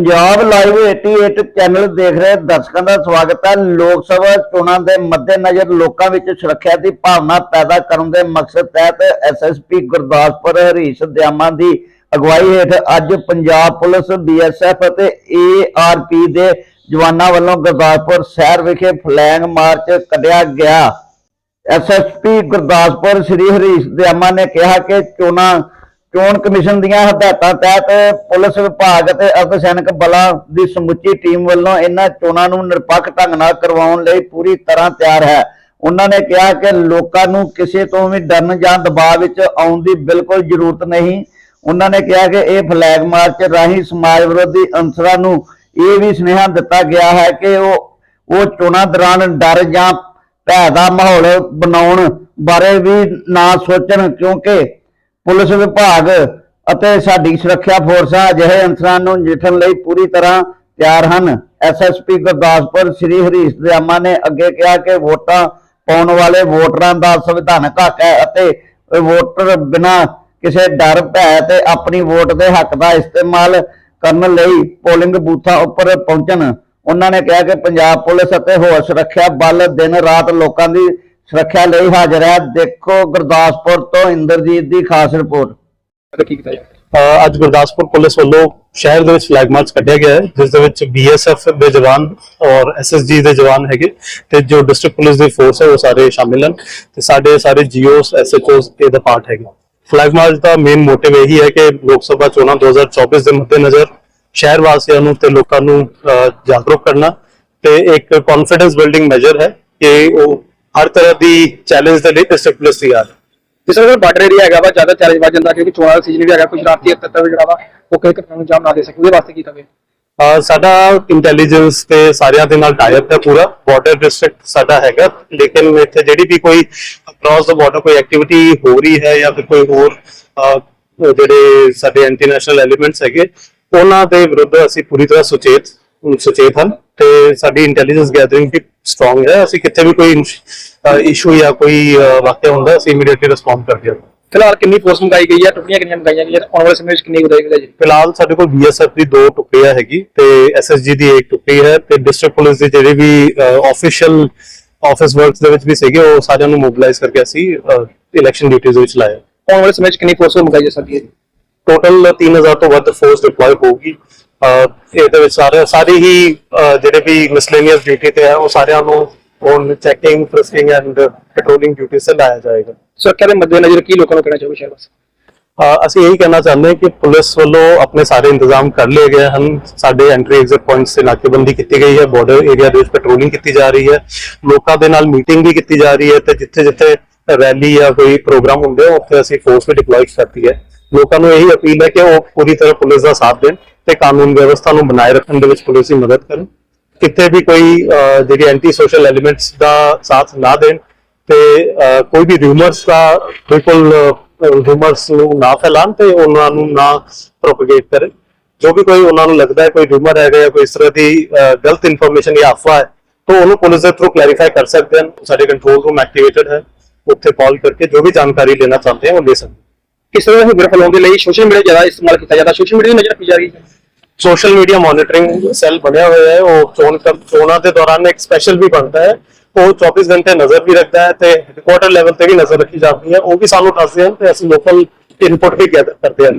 Punjab live 88 channel ਦੇਖ ਰਹੇ ਦਰਸ਼ਕਾਂ ਦਾ ਸਵਾਗਤ ਹੈ। ਲੋਕ ਸਭਾ ਚੋਣਾਂ ਦੇ ਮੱਦੇਨਜ਼ਰ ਲੋਕਾਂ ਵਿੱਚ ਸੁਰੱਖਿਆ ਦੀ ਭਾਵਨਾ ਪੈਦਾ ਕਰਨ ਦੇ ਮਕਸਦ ਤਹਿਤ ਐਸਐਸਪੀ ਗੁਰਦਾਸਪੁਰ ਹਰੀਸ਼ ਦਿਆਮਾ ਦੀ ਅਗਵਾਈ ਹੇਠ ਅੱਜ ਪੰਜਾਬ ਪੁਲਿਸ ਬੀਐਸਐਫ ਅਤੇ ਏਆਰਪੀ ਦੇ ਜਵਾਨਾਂ ਵੱਲੋਂ ਗੁਰਦਾਸਪੁਰ ਸ਼ਹਿਰ ਵਿਖੇ ਫਲੈਗ ਮਾਰਚ ਕੱਢਿਆ ਗਿਆ। ਐਸਐਸਪੀ ਗੁਰਦਾਸਪੁਰ ਸ੍ਰੀ ਹਰੀਸ਼ ਦਿਆਮਾ ਨੇ ਕਿਹਾ ਕਿ ਚੋਣਾਂ ਚੋਣ ਕਮਿਸ਼ਨ ਦੀਆਂ ਹਦਾਇਤਾਂ ਤਹਿਤ ਪੁਲਿਸ ਵਿਭਾਗ ਅਤੇ ਅਰਧਸੈਨਿਕ ਬਲਾਂ ਦੀ ਸਮੁੱਚੀ ਟੀਮ ਵੱਲੋਂ ਇਹਨਾਂ ਚੋਣਾਂ ਨੂੰ ਨਿਰਪੱਖ ਢੰਗ ਨਾਲ ਕਰਵਾਉਣ ਲਈ ਪੂਰੀ ਤਰ੍ਹਾਂ ਤਿਆਰ ਹੈ। ਉਹਨਾਂ ਨੇ ਕਿਹਾ ਕਿ ਲੋਕਾਂ ਨੂੰ ਕਿਸੇ ਤੋਂ ਵੀ ਡਰਨ ਜਾਂ ਦਬਾਅ ਵਿੱਚ ਆਉਣ ਦੀ ਬਿਲਕੁਲ ਜ਼ਰੂਰਤ ਨਹੀਂ। ਉਹਨਾਂ ਨੇ ਕਿਹਾ ਕਿ ਇਹ ਫਲੈਗ ਮਾਰਚ ਰਾਹੀਂ ਸਮਾਜ ਵਿਰੋਧੀ ਅੰਸਰਾਂ ਨੂੰ ਇਹ ਵੀ ਸੁਨੇਹਾ ਦਿੱਤਾ ਗਿਆ ਹੈ ਕਿ ਉਹ ਉਹ ਚੋਣਾਂ ਦੌਰਾਨ ਡਰ ਜਾਂ ਭੈ ਦਾ ਮਾਹੌਲ ਬਣਾਉਣ ਬਾਰੇ ਵੀ ਨਾ ਸੋਚਣ ਕਿਉਂਕਿ ਪੁਲਿਸ ਵਿਭਾਗ ਅਤੇ ਸਾਡੀ ਸੁਰੱਖਿਆ ਫੋਰਸਾਂ ਅਜਿਹੇ ਅੰਸਰਾਂ ਨੂੰ ਨਜਿੱਠਣ ਲਈ ਪੂਰੀ ਤਰ੍ਹਾਂ ਤਿਆਰ ਹਨ। ਐਸਐਸਪੀ ਗੁਰਦਾਸਪੁਰ, ਸ੍ਰੀ ਹਰੀਸ਼ ਦਿਆਮਾ ਨੇ ਅੱਗੇ ਕਿਹਾ ਕਿ ਵੋਟਾਂ ਪਾਉਣ ਵਾਲੇ ਵੋਟਰਾਂ ਦਾ ਸੰਵਿਧਾਨਕ ਹੱਕ ਹੈ ਅਤੇ ਵੋਟਰ ਬਿਨਾਂ ਕਿਸੇ ਡਰ, ਭੈ ਤੇ ਆਪਣੀ ਵੋਟ ਦੇ ਹੱਕ ਦਾ ਇਸਤੇਮਾਲ ਕਰਨ ਲਈ ਪੋਲਿੰਗ ਬੂਥਾਂ ਉੱਪਰ ਪਹੁੰਚਣ। ਉਹਨਾਂ ਨੇ ਕਿਹਾ ਕਿ ਪੰਜਾਬ ਪੁਲਿਸ ਅਤੇ ਹੋਰ ਸੁਰੱਖਿਆ ਬਲ ਦਿਨ ਰਾਤ ਲੋਕਾਂ ਦੀ ਸੁਰੱਖਿਆ ਲਈ ਹਾਜ਼ਰ ਹੈ। ਦੇਖੋ ਗੁਰਦਾਸਪੁਰ ਤੋਂ ਇੰਦਰਜੀਤ ਦੀ ਖਾਸ ਰਿਪੋਰਟ। ਅੱਜ ਗੁਰਦਾਸਪੁਰ ਪੁਲਿਸ ਵੱਲੋਂ ਸ਼ਹਿਰ ਦੇ ਵਿੱਚ ਫਲੈਗ ਮਾਰਚ ਕੱਢਿਆ ਗਿਆ ਹੈ ਜਿਸ ਦੇ ਵਿੱਚ ਬੀਐਸਐਫ ਦੇ ਜਵਾਨ ਔਰ ਐਸਐਸਜੀ ਦੇ ਜਵਾਨ ਹੈਗੇ ਤੇ ਜੋ ਡਿਸਟ੍ਰਿਕਟ ਪੁਲਿਸ ਦੀ ਫੋਰਸ ਹੈ ਉਹ ਸਾਰੇ ਸ਼ਾਮਿਲ ਹਨ ਤੇ ਸਾਡੇ ਸਾਰੇ ਜੀਓਸ ਐਸਐਚਓਸ ਇਹਦਾ ਪਾਰਟ ਹੈਗੇ। ਫਲੈਗ ਮਾਰਚ ਦਾ ਮੇਨ ਮੋਟਿਵ ਇਹੀ ਹੈ ਕਿ ਲੋਕ ਸਭਾ ਚੋਣਾਂ 2024 ਦੇ ਮੱਦੇਨਜ਼ਰ ਸ਼ਹਿਰ ਵਾਸੀਆਂ ਨੂੰ ਤੇ ਲੋਕਾਂ ਨੂੰ ਜਾਗਰੂਕ ਕਰਨਾ ਤੇ ਇੱਕ ਕੌਨਫੀਡੈਂਸ ਬਿਲਡਿੰਗ ਮੈਜਰ ਹੈ ਕਿ ਉਹ ਹਰ ਤਰ੍ਹਾਂ ਦੀ ਚੈਲੰਜ ਦੇ ਲਈ ਡਿਸਟ੍ਰਿਕਟ ਪੁਲਿਸ ਤਿਆਰ ਹੈ ਜਿਸ ਤਰ੍ਹਾਂ ਬਾਰਡਰ ਏਰੀਆ ਹੈਗਾ ਵਾ ਜ਼ਿਆਦਾ ਚੈਲੰਜ ਵੱਧ ਜਾਂਦਾ ਕਿਉਂਕਿ ਚੋਣਾਂ ਦਾ ਸੀਜ਼ਨ ਵੀ ਹੈਗਾ ਕੁਝ ਰਾਤੀ ਤੱਤਵ ਜਿਹੜਾ ਵਾ ਉਹ ਕਿਸੇ ਘਟਨਾ ਨੂੰ ਅੰਜਾਮ ਨਾ ਦੇ ਸਕੇ ਉਹਦੇ ਵਾਸਤੇ ਕੀ ਕਵੇ ਅਹ ਸਾਡਾ ਇੰਟੈਲੀਜੈਂਸ ਤੇ ਸਾਰਿਆਂ ਦੇ ਨਾਲ ਟਾਈਪ ਹੈ ਪੂਰਾ। ਬਾਰਡਰ ਡਿਸਟ੍ਰਿਕਟ ਸਾਡਾ ਹੈਗਾ ਲੇਕਿਨ ਇੱਥੇ ਜਿਹੜੀ ਵੀ ਕੋਈ ਅਕ੍ਰੋਸ ਦਾ ਬਾਰਡਰ ਕੋਈ ਐਕਟੀਵਿਟੀ ਹੋ ਰਹੀ ਹੈ ਜਾਂ ਫਿਰ ਕੋਈ ਹੋਰ ਜਿਹੜੇ ਸਾਡੇ ਇੰਟਰਨੈਸ਼ਨਲ ਐਲੀਮੈਂਟਸ ਹੈਗੇ ਉਹਨਾਂ ਦੇ ਵਿਰੁੱਧ ਅਸੀਂ ਪੂਰੀ ਤਰ੍ਹਾਂ ਸੁਚੇਤ ਸੁਚੇਤ ਹਾਂ ਤੇ ਸਾਡੀ ਇੰਟੈਲੀਜੈਂਸ ਗੈਦਰਿੰਗ ਵੀ ਸਟਰੋਂਗ ਹੈ। ਅਸੀਂ ਕਿਤੇ ਵੀ ਕੋਈ ਇਸ਼ੂ ਜਾਂ ਕੋਈ ਵਾਕਿਆ ਹੁੰਦਾ ਅਸੀਂ ਇਮੀਡੀਏਟਲੀ ਰਿਸਪੌਂਡ ਕਰਦੇ ਹਾਂ। ਫਿਲਹਾਲ ਕਿੰਨੀ ਫੋਰਸ ਮੰਗਾਈ ਗਈ ਹੈ? ਟੁਕੜੀਆਂ ਕਿੰਨੀਆਂ ਮੰਗਾਈਆਂ ਗਈਆਂ? ਆਉਣ ਵਾਲੇ ਸਮੇਂ ਵਿੱਚ ਕਿੰਨੀ ਗਈ ਜੀ? ਫਿਲਹਾਲ ਸਾਡੇ ਕੋਲ ਬੀਐਸਐਫ ਦੀ ਦੋ ਟੁਕੜੀਆਂ ਹੈਗੀ ਤੇ ਐਸਐਸਜੀ ਦੀ ਇੱਕ ਟੁਕੜੀ ਹੈ ਤੇ ਡਿਸਟ੍ਰਿਕਟ ਪੁਲਿਸ ਦੇ ਜਿਹੜੇ ਵੀ ਆਫੀਸ਼ੀਅਲ ਆਫਿਸ ਵਰਕਸ ਦੇ ਵਿੱਚ ਵੀ ਸੀਗੇ ਉਹ ਸਾਰਿਆਂ ਨੂੰ ਮੋਬਿਲਾਈਜ਼ ਕਰਕੇ ਅਸੀਂ ਇਲੈਕਸ਼ਨ ਡਿਊਟੀਜ਼ ਵਿੱਚ ਲਾਇਆ ਆਉਣ ਵਾਲੇ ਸਮੇਂ ਵਿੱਚ ਕਿੰਨੀ ਫੋਰਸ ਮੰਗਾਈ ਜਾ ਸਕਦੀ ਹੈ ਟੋਟਲ 3000 ਤੋਂ ਵੱਧ ਫੋਰਸ ਡਿਪਲੋਏ ਹੋਊਗੀ। ਇਹਦੇ ਵਿੱਚ ਸਾਰੇ ਸਾਰੇ ਹੀ ਜਿਹੜੇ ਵੀ ਮਿਸਲੇਨੀਅਸ ਡਿਊਟੀ ਤੇ ਹੈ ਉਹ ਸਾਰਿਆਂ ਨੂੰ on checking frisking and patrolling duty ਸੇ ਲਾਇਆ ਜਾਏਗਾ। ਸੁਰੱਖਿਆ ਦੇ ਮੱਦੇਨਜ਼ਰ ਕੀ ਲੋਕਾਂ ਨੂੰ ਕਹਿਣਾ ਚਾਹੋਗੇ ਸ਼ਹਿਰ ਅਹ ਅਸੀਂ ਇਹੀ ਕਹਿਣਾ ਚਾਹੁੰਦੇ ਹਾਂ ਕਿ ਪੁਲਿਸ ਵੱਲੋਂ ਆਪਣੇ ਸਾਰੇ ਇੰਤਜ਼ਾਮ ਕਰ ਲਏ ਗਏ ਹਨ। ਸਾਡੇ ਐਂਟਰੀ ਐਗਜ਼ਿਟ ਪੁਆਇੰਟਸ ਤੇ ਨਾਕੇਬੰਦੀ ਕੀਤੀ ਗਈ ਹੈ ਬਾਰਡਰ ਏਰੀਆ ਦੇ ਵਿੱਚ ਪੈਟਰੋਲਿੰਗ ਕੀਤੀ ਜਾ ਰਹੀ ਹੈ। ਲੋਕਾਂ ਦੇ ਨਾਲ ਮੀਟਿੰਗ ਵੀ ਕੀਤੀ ਜਾ ਰਹੀ ਹੈ ਤੇ ਜਿੱਥੇ ਜਿੱਥੇ ਰੈਲੀ ਜਾਂ ਕੋਈ ਪ੍ਰੋਗਰਾਮ ਹੁੰਦੇ ਆ ਉੱਥੇ ਅਸੀਂ ਫੋਰਸ ਵੀ ਡਿਪਲੋਏ ਕਰਤੀ ਹੈ। ਲੋਕਾਂ ਨੂੰ ਇਹੀ ਅਪੀਲ ਹੈ ਕਿ ਉਹ ਪੂਰੀ ਤਰ੍ਹਾਂ ਪੁਲਿਸ ਦਾ ਸਾਥ ਦੇਣ। ਤੇ ਕਾਨੂੰਨ ਵਿਵਸਥਾ ਨੂੰ ਬਣਾਏ ਰੱਖਣ ਦੇ ਵਿੱਚ ਪੁਲਿਸ ਦੀ ਮਦਦ ਕਰਨ, ਕਿਤੇ ਵੀ ਕੋਈ ਜਿਹੜੀ ਐਂਟੀ ਸੋਸ਼ਲ ਐਲੀਮੈਂਟਸ ਦਾ ਸਾਥ ਨਾ ਦੇਣ ਤੇ ਕੋਈ ਵੀ ਰਿਊਮਰਸ ਦਾ ਬਿਲਕੁਲ ਰਿਊਮਰਸ ਨੂੰ ਨਾ ਫੈਲਾਣ ਤੇ ਉਹਨਾਂ ਨੂੰ ਨਾ ਪ੍ਰੋਪਗੇਟ ਕਰੇ। ਜੋ ਵੀ ਕੋਈ ਉਹਨਾਂ ਨੂੰ ਲੱਗਦਾ ਹੈ, ਕੋਈ ਰਿਊਮਰ ਹੈਗਾ ਜਾਂ ਕੋਈ ਇਸ ਤਰ੍ਹਾਂ ਦੀ ਗਲਤ ਇਨਫੋਰਮੇਸ਼ਨ ਜਾਂ ਅਫਵਾਹ ਹੈ, ਤਾਂ ਉਹਨੂੰ ਪੁਲਿਸ ਦੇ ਥਰੂ ਕਲੈਰੀਫਾਈ ਕਰ ਸਕਦੇ ਹਨ। ਸਾਡੇ ਕੰਟਰੋਲ ਰੂਮ ਐਕਟੀਵੇਟਡ ਹੈ। ਉੱਥੇ ਕਾਲ ਕਰਕੇ ਜੋ ਵੀ ਜਾਣਕਾਰੀ ਲੈਣਾ ਚਾਹੁੰਦੇ ਹਨ ਉਹ ਲੈ ਸਕਦੇ ਕਿਸ ਤਰ੍ਹਾਂ ਹਿਬਰ ਫਲਾਉਣ ਦੇ ਲਈ ਸੋਸ਼ਲ ਮੀਡੀਆ ਜ਼ਿਆਦਾ ਇਸਤੇਮਾਲ ਕੀਤਾ ਜਾਂਦਾ। ਸੋਸ਼ਲ ਮੀਡੀਆ ਦੀ ਨਜ਼ਰ ਰੱਖੀ ਜਾ ਰਹੀ ਹੈ ਸੋਸ਼ਲ ਮੀਡੀਆ ਮੋਨੀਟਰਿੰਗ ਸੈੱਲ ਬਣਿਆ ਹੋਇਆ ਹੈ। ਉਹ ਚੋਣ ਕਰ- ਚੋਣਾਂ ਦੇ ਦੌਰਾਨ ਇੱਕ ਸਪੈਸ਼ਲ ਵੀ ਬਣਦਾ ਹੈ। ਉਹ 24 ਘੰਟੇ ਨਜ਼ਰ ਵੀ ਰੱਖਦਾ ਹੈ ਤੇ ਹੈਡਕੁਆਟਰ ਲੈਵਲ ਤੇ ਵੀ ਨਜ਼ਰ ਰੱਖੀ ਜਾਂਦੀ ਹੈ। ਉਹ ਵੀ ਸਾਨੂੰ ਦੱਸਦੇ ਹਨ ਤੇ ਅਸੀਂ ਲੋਕਲ ਇਨਪੁਟ ਵੀ ਗੈਦਰ ਕਰਦੇ ਹਾਂ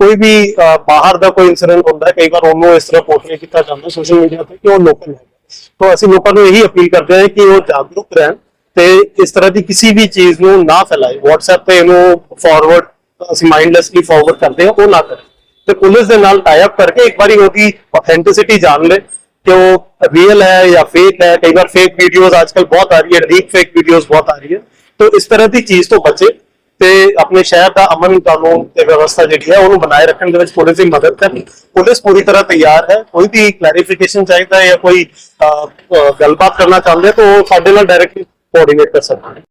ਕੋਈ ਵੀ ਬਾਹਰ ਦਾ ਕੋਈ ਇਨਸੀਡੈਂਟ ਹੁੰਦਾ ਹੈ, ਕਈ ਵਾਰ ਉਹਨੂੰ ਇਸ ਤਰ੍ਹਾਂ ਪੋਰਟਰੇ ਕੀਤਾ ਜਾਂਦਾ ਸੋਸ਼ਲ ਮੀਡੀਆ ਤੇ ਕਿ ਉਹ ਲੋਕਲ ਹੈ। ਤਾਂ ਅਸੀਂ ਲੋਕਾਂ ਨੂੰ ਇਹੀ ਅਪੀਲ ਕਰਦੇ ਹਾਂ ਕਿ ਉਹ ਜਾਗਰੂਕ ਰਹਿਣ ਤੇ ਇਸ ਤਰ੍ਹਾਂ ਦੀ ਕਿਸੇ ਵੀ ਚੀਜ਼ ਨੂੰ ਨਾ ਫੈਲਾਏ। WhatsApp ਤੇ ਇਹਨੂੰ ਫਾਰਵਰਡ ਅਸੀਂ ਮਾਈਂਡਲੈਸਲੀ ਫਾਰਵਰਡ ਕਰਦੇ ਹਾਂ, ਉਹ ਨਾ ਕਰੇ। ਤੇ ਪੁਲਿਸ ਦੇ ਨਾਲ ਟਾਈ ਅਪ ਕਰਕੇ ਇੱਕ ਵਾਰੀ ਉਹਦੀ ਆਥੈਂਟਿਸਿਟੀ ਜਾਣ ਲੈ ਕਿ ਉਹ ਰੀਅਲ ਹੈ ਜਾਂ ਫੇਕ ਹੈ। ਕਈ ਵਾਰ ਫੇਕ ਵੀਡੀਓਜ਼ ਅੱਜਕੱਲ ਬਹੁਤ ਆ ਰਹੀ ਹੈ ਡੀਪ ਫੇਕ ਵੀਡੀਓਜ਼ ਬਹੁਤ ਆ ਰਹੀ ਹੈ ਤਾਂ ਇਸ ਤਰ੍ਹਾਂ ਦੀ ਚੀਜ਼ ਤੋਂ ਬਚੇ ਤੇ ਆਪਣੇ ਸ਼ਹਿਰ ਦਾ ਅਮਨ ਕਾਨੂੰਨ ਤੇ ਵਿਵਸਥਾ ਜਿਹੜੀ ਹੈ, ਉਹਨੂੰ ਬਣਾਏ ਰੱਖਣ ਦੇ ਵਿੱਚ ਪੁਲਿਸ ਦੀ ਮਦਦ ਕਰਨ। ਪੁਲਿਸ ਪੂਰੀ ਤਰ੍ਹਾਂ ਤਿਆਰ ਹੈ। ਕੋਈ ਵੀ ਕਲੈਰੀਫਿਕੇਸ਼ਨ ਚਾਹੀਦਾ ਹੈ ਜਾਂ ਕੋਈ ਗੱਲਬਾਤ ਕਰਨਾ ਚਾਹੁੰਦੇ ਹੈ ਤਾਂ ਉਹ ਸਾਡੇ ਨਾਲ ਡਾਇਰੈਕਟਲੀ ਕੋਆਰਡੀਨੇਟ ਕਰ ਸਕਦੇ ਹੈ